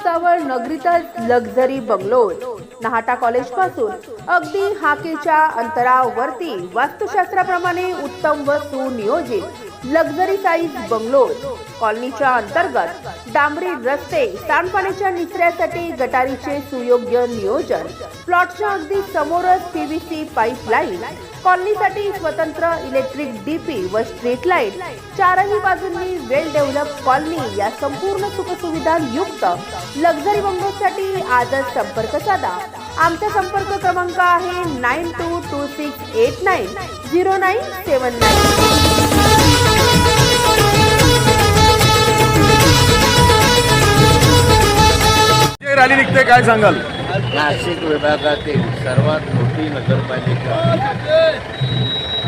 भुसावळ नगरीतच luxury bungalows Nahata कॉलेजपासून अगदी हाकेच्या अंतरावरती वास्तुशास्त्राप्रमाणे उत्तम व सुनियोजित लक्झरी साईज बंगलोज कॉलनीच्या अंतर्गत डांबरी रस्ते सांडपाण्याच्या निचऱ्यासाठी गटारीचे सुयोग्य नियोजन. प्लॉटच्या अगदी समोरच पीव्हीसी पाईपलाईन कॉलनीसाठी स्वतंत्र इलेक्ट्रिक डीपी व स्ट्रीट लाइट चारही बाजूंनी वेल डेव्हलप कॉलनी या संपूर्ण सुखसुविधा युक्त लक्झरी बंगोसाठी आजच संपर्क साधा. आमचा संपर्क क्रमांक आहे nine two two six eight nine zero nine seven nine rally निघते काय सांगाल? नाशिक विभागातील सर्वात मोठी नगरपालिका.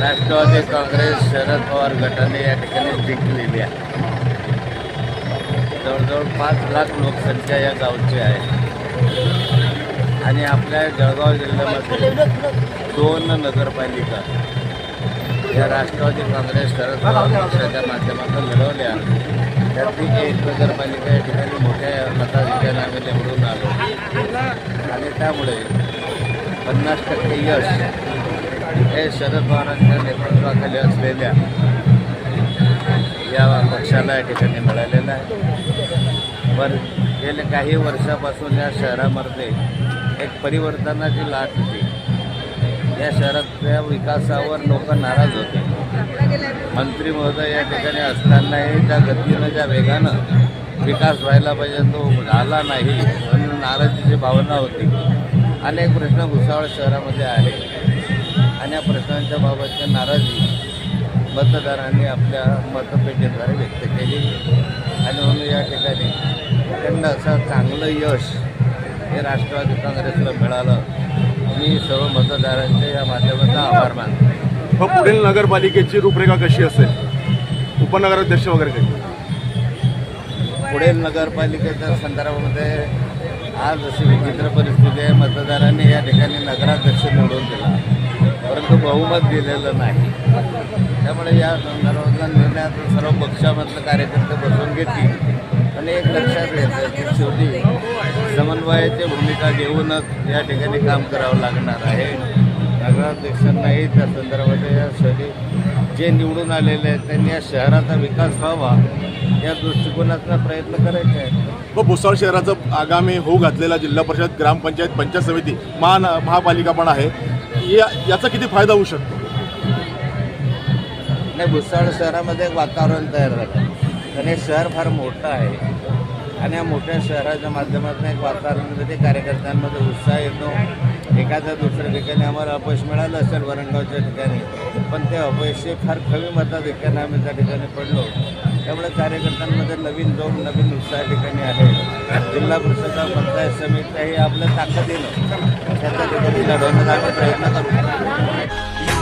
राष्ट्रवादी काँग्रेस शरद पवार गटाने या ठिकाणी जिंकलेली आहे. जवळजवळ पाच लाख लोकसंख्या या गावची आहे. आणि आपल्या जळगाव जिल्ह्यामध्ये दोन नगरपालिका या राष्ट्रवादी काँग्रेस शरद पवार पक्षाच्या माध्यमातून लढवल्या त्यातली एक नगरपालिका या ठिकाणी मोठ्या मताधिक्याने आम्ही निवडून आलो. आणि त्यामुळे पन्नास टक्के यश हे शरद पवारांच्या नेतृत्वाखाली असलेल्या या पक्षाला या ठिकाणी मिळालेलं आहे. पण गेल्या काही वर्षापासून या शहरामध्ये एक परिवर्तनाची लाट होती. या शहरातल्या विकासावर लोक नाराज होते. मंत्री महोदय या ठिकाणी असतानाही त्या गतीनं ज्या वेगानं विकास व्हायला पाहिजे तो झाला नाही म्हणून नाराजीची भावना होती. अनेक प्रश्न भुसावळ शहरामध्ये आहे आणि या प्रश्नांच्या बाबतची नाराजी मतदारांनी आपल्या मतपेटीद्वारे व्यक्त केली. आणि म्हणून या ठिकाणी त्यांना असं चांगलं यश हे राष्ट्रवादी काँग्रेसला मिळालं. मी सर्व मतदारांचे या माध्यमाचा आभार मानतो. मग पुढील नगरपालिकेची रूपरेखा कशी असेल? उपनगराध्यक्ष वगैरे काही? पुढील नगरपालिकेच्या संदर्भामध्ये आज अशी विचित्र परिस्थिती आहे. मतदारांनी या ठिकाणी नगराध्यक्ष निवडून दिला. परंतु बहुमत दिलेलं नाही. त्यामुळे या संदर्भातला निर्णय आता सर्व पक्षामधले कार्यकर्ते बसून घेतील. आणि एक लक्षात घेतलं की शेवटी समन्वयाची भूमिका घेऊनच या ठिकाणी काम करावं लागणार आहे. नगराध्यक्षांनाही त्या संदर्भात या शेवटी जे निवडून आलेले आहेत त्यांनी या शहराचा विकास व्हावा या दृष्टिकोनाचा प्रयत्न करायचे आहे व भुसावळ शहराचं आगामी होऊ घातलेला जिल्हा परिषद ग्रामपंचायत पंचायत समिती महान महापालिका पण आहे. या याचा किती फायदा होऊ शकतो? नाही भुसावळ शहरामध्ये एक वातावरण तयार झालं. कारण हे शहर फार मोठं आहे. आणि या मोठ्या शहराच्या माध्यमातून एक वातावरणामध्ये कार्यकर्त्यांमध्ये उत्साह येतो. एखाद्या दुसऱ्या ठिकाणी आम्हाला अपयश मिळालं असेल वरणगावच्या ठिकाणी पण ते अपयश फार कमी मताधिक्याने आम्ही त्या ठिकाणी पडलो. त्यामुळे कार्यकर्त्यांमध्ये नवीन जोम नवीन उत्साह ठिकाणी आहे. जिल्हा परिषद पंचायत समित्याही आपल्या ताकदीनं त्याच्या ठिकाणी लढवण्याचा आम्ही प्रयत्न करतो